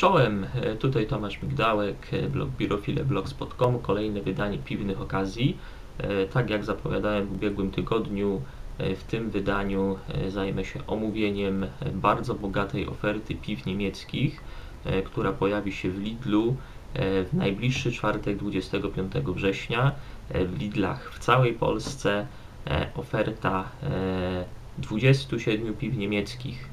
Czołem, e, tutaj Tomasz Migdałek, e, blog birofile.blogspot.com, kolejne wydanie piwnych okazji. E, Tak jak zapowiadałem w ubiegłym tygodniu, w tym wydaniu zajmę się omówieniem bardzo bogatej oferty piw niemieckich, która pojawi się w Lidlu w najbliższy czwartek 25 września. W Lidlach w całej Polsce oferta e, 27 piw niemieckich.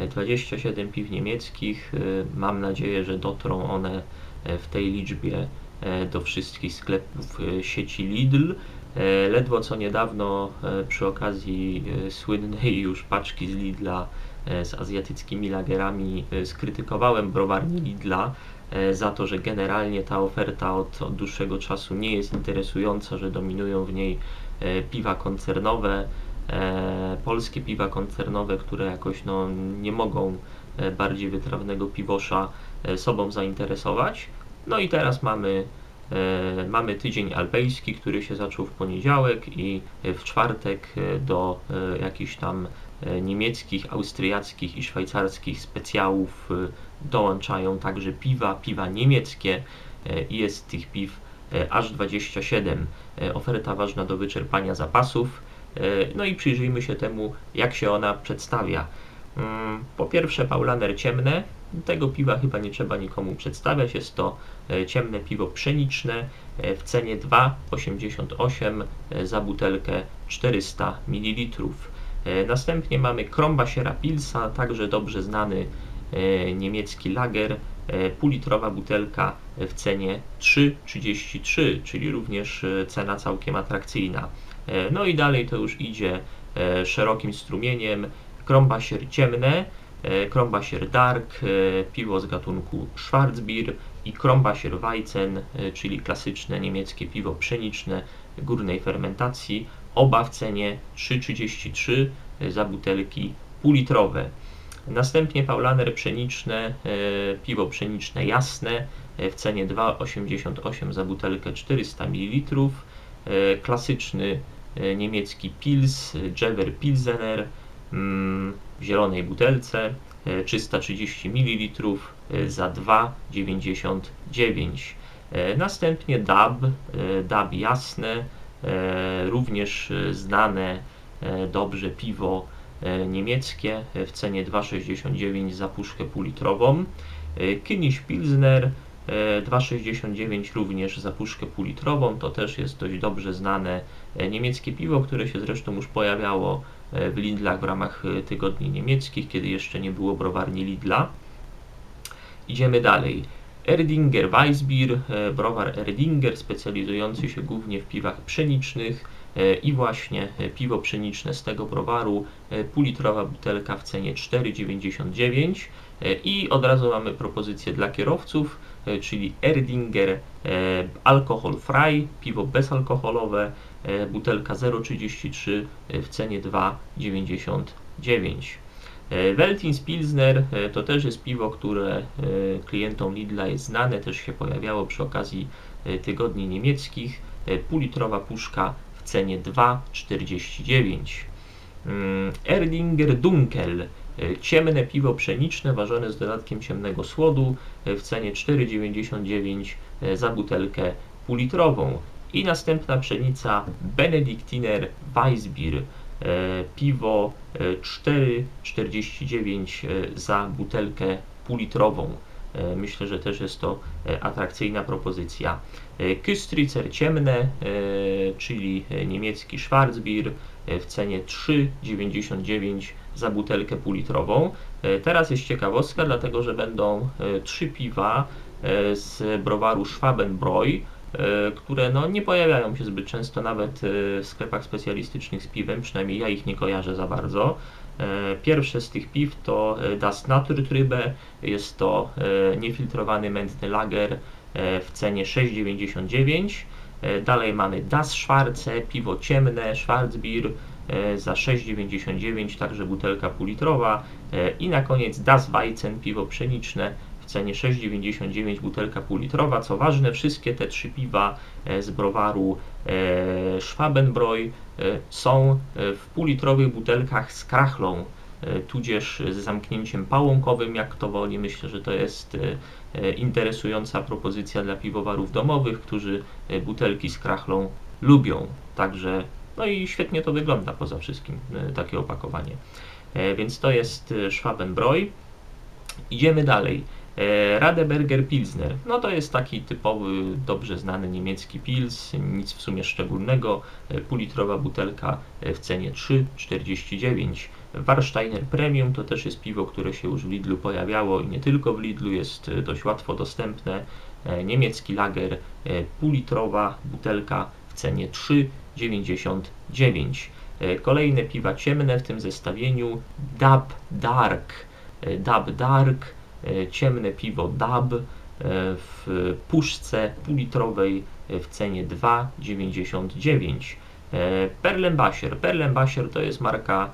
E, 27 piw niemieckich. E, Mam nadzieję, że dotrą one e, w tej liczbie e, do wszystkich sklepów sieci Lidl. Ledwo co niedawno przy okazji słynnej już paczki z Lidla z azjatyckimi lagerami skrytykowałem browarnię Lidla za to, że generalnie ta oferta od, od dłuższego czasu nie jest interesująca, że dominują w niej piwa koncernowe, polskie piwa koncernowe, które jakoś no, nie mogą e, bardziej wytrawnego piwosza e, sobą zainteresować. No i teraz mamy, e, mamy tydzień alpejski, który się zaczął w poniedziałek i e, w czwartek e, do e, jakichś tam e, niemieckich, austriackich i szwajcarskich specjałów e, dołączają także piwa, piwa niemieckie e, i jest tych piw e, aż 27. E, Oferta ważna do wyczerpania zapasów. E, No i przyjrzyjmy się temu, jak się ona przedstawia. Mm, Po pierwsze, Paulaner ciemne. Tego piwa chyba nie trzeba nikomu przedstawiać. Jest to e, ciemne piwo pszeniczne e, w cenie 2,88 e, za butelkę 400 ml. Następnie mamy Krombachiera Pilsa, także dobrze znany niemiecki lager, półlitrowa butelka w cenie 3,33, czyli również cena całkiem atrakcyjna. E, No i dalej to już idzie e, szerokim strumieniem. Krombacher ciemne, e, Krombacher dark, piwo z gatunku Schwarzbier i Krombacher Weizen, czyli klasyczne niemieckie piwo pszeniczne górnej fermentacji, oba w cenie 3,33 za butelki półlitrowe. Następnie Paulaner pszeniczne, piwo pszeniczne jasne w cenie 2,88 za butelkę 400 ml. Klasyczny niemiecki Pils, e, Jever Pilsener mm, w zielonej butelce e, 330 ml e, za 2,99. E, Następnie DAB, e, DAB jasne, e, również e, znane e, dobrze piwo e, niemieckie e, w cenie 2,69 za puszkę półlitrową. E, Kynisch Pilsner e, 2,69 również za puszkę półlitrową. To też jest dość dobrze znane e, niemieckie piwo, które się zresztą już pojawiało e, w Lidlach w ramach e, tygodni niemieckich, kiedy jeszcze nie było browarni Lidla. Idziemy dalej. Erdinger Weissbier, e, browar Erdinger specjalizujący się głównie w piwach pszenicznych e, i właśnie e, piwo pszeniczne z tego browaru, e, półlitrowa butelka w cenie 4,99 e, i od razu mamy propozycję dla kierowców, e, czyli Erdinger e, Alkohol Frei, piwo bezalkoholowe, e, butelka 0,33 e, w cenie 2,99. E, Veltins Pilsner e, to też jest piwo, które e, klientom Lidla jest znane, też się pojawiało przy okazji e, tygodni niemieckich. E, Półlitrowa puszka w cenie 2,49. Mm, Erdinger Dunkel, e, ciemne piwo pszeniczne ważone z dodatkiem ciemnego słodu e, w cenie 4,99 e, za butelkę półlitrową. I następna pszenica Benediktiner Weissbier, e, piwo e, 4,49 e, za butelkę półlitrową. E, Myślę, że też jest to e, atrakcyjna propozycja. E, Küstritzer ciemne, e, czyli e, niemiecki Schwarzbier e, w cenie 3,99 za butelkę półlitrową. E, Teraz jest ciekawostka, dlatego że będą e, trzy piwa e, z browaru Schwabenbräu, e, które no, nie pojawiają się zbyt często nawet e, w sklepach specjalistycznych z piwem, przynajmniej ja ich nie kojarzę za bardzo. E, Pierwsze z tych piw to e, Das Naturtrübe, jest to e, niefiltrowany mętny lager e, w cenie 6,99. E, Dalej mamy Das Schwarze, piwo ciemne, Schwarzbier e, za 6,99, także butelka półlitrowa. E, I na koniec Das Weizen, piwo pszeniczne w cenie 6,99 butelka półlitrowa. Co ważne, wszystkie te trzy piwa z browaru Schwabenbräu są w półlitrowych butelkach z krachlą. E, tudzież z zamknięciem pałąkowym, jak kto woli. Myślę, że to jest e, interesująca propozycja dla piwowarów domowych, którzy e, butelki z krachlą lubią. Także, no i świetnie to wygląda poza wszystkim, takie opakowanie. Więc to jest Schwabenbräu. Idziemy dalej. Radeberger Pilsner. No to jest taki typowy, dobrze znany niemiecki pils, nic w sumie szczególnego. Półlitrowa butelka w cenie 3,49. Warsteiner Premium to też jest piwo, które się już w Lidlu pojawiało i nie tylko w Lidlu, jest e, dość łatwo dostępne. E, Niemiecki lager, e, półlitrowa butelka w cenie 3,99. E, Kolejne piwa ciemne w tym zestawieniu Dab Dark. Dab Dark, ciemne piwo Dab w puszce półlitrowej w cenie 2,99. E, Perlenbacher. Perlenbacher to jest marka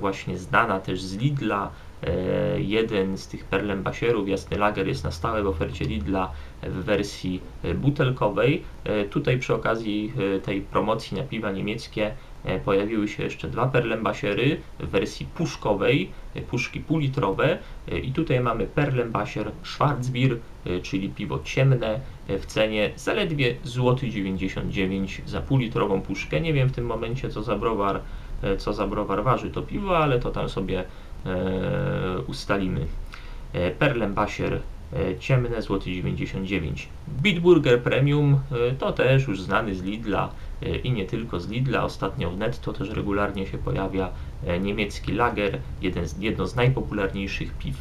właśnie znana też z Lidla. E, Jeden z tych Perlenbacherów, jasny lager, jest na stałe w ofercie Lidla w wersji e, butelkowej. E, Tutaj przy okazji e, tej promocji na piwa niemieckie e, pojawiły się jeszcze dwa Perlenbachery w wersji puszkowej, e, puszki półlitrowe e, i tutaj mamy Perlenbacher Schwarzbier, e, czyli piwo ciemne e, w cenie zaledwie złoty 99 za półlitrową puszkę. Nie wiem w tym momencie co za browar, e, co za browar waży to piwo, ale to tam sobie e, ustalimy. E, Perlenbacher e, ciemne, złoty 99. Bitburger Premium e, to też już znany z Lidla e, i nie tylko z Lidla. Ostatnio w Netto też regularnie się pojawia e, niemiecki lager, jeden z, jedno z najpopularniejszych piw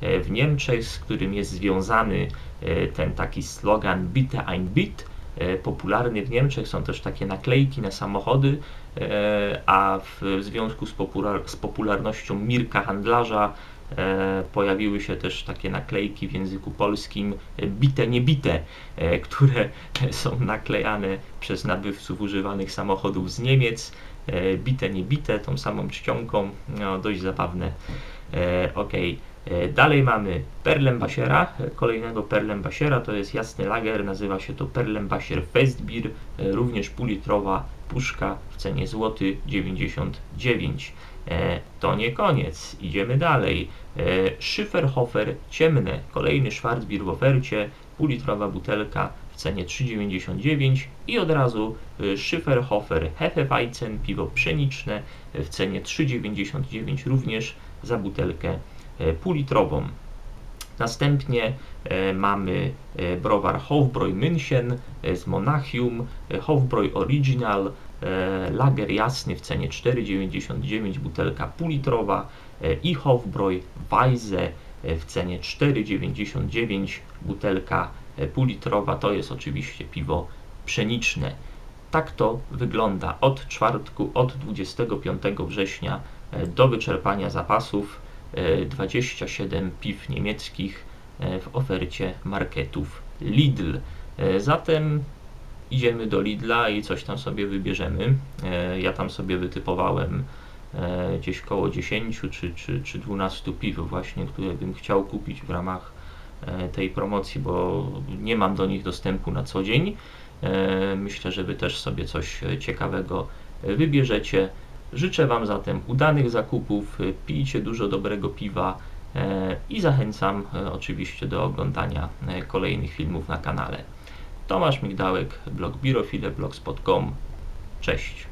e, w Niemczech, z którym jest związany e, ten taki slogan Bitte ein Bit. E, Popularny w Niemczech są też takie naklejki na samochody, e, a w związku z, popular- z popularnością Mirka Handlarza e, pojawiły się też takie naklejki w języku polskim bite nie bite, e, które są naklejane przez nabywców używanych samochodów z Niemiec. Bite nie bite, tą samą czcionką, no dość zabawne. Okej. E, Dalej mamy Perlenbachera, e, kolejnego Perlenbachera, to jest jasny lager, nazywa się to Perlenbacher Festbier, e, również półlitrowa puszka w cenie złoty 99. E, To nie koniec, idziemy dalej. E, Schifferhofer ciemne, kolejny Schwarzbier w ofercie, półlitrowa butelka w cenie 3,99 i od razu e, Schifferhofer Hefeweizen, piwo pszeniczne e, w cenie 3,99 również za butelkę e, półlitrową. Następnie e, mamy e, browar Hofbräu München e, z Monachium, e, Hofbräu Original, e, lager jasny w cenie 4,99 butelka półlitrowa e, i Hofbräu Weisse e, w cenie 4,99 butelka e, półlitrowa. To jest oczywiście piwo pszeniczne. Tak to wygląda od czwartku, od 25 września e, do wyczerpania zapasów. E, 27 piw niemieckich e, w ofercie marketów Lidl. E, Zatem idziemy do Lidla i coś tam sobie wybierzemy. E, Ja tam sobie wytypowałem e, gdzieś koło 10 czy, czy, czy 12 piw właśnie, które bym chciał kupić w ramach e, tej promocji, bo nie mam do nich dostępu na co dzień. E, Myślę, że Wy też sobie coś e, ciekawego e, wybierzecie. Życzę Wam zatem udanych zakupów, e, pijcie dużo dobrego piwa e, i zachęcam e, oczywiście do oglądania e, kolejnych filmów na kanale. Tomasz Migdałek, blog birofile, blogspot.com. Cześć.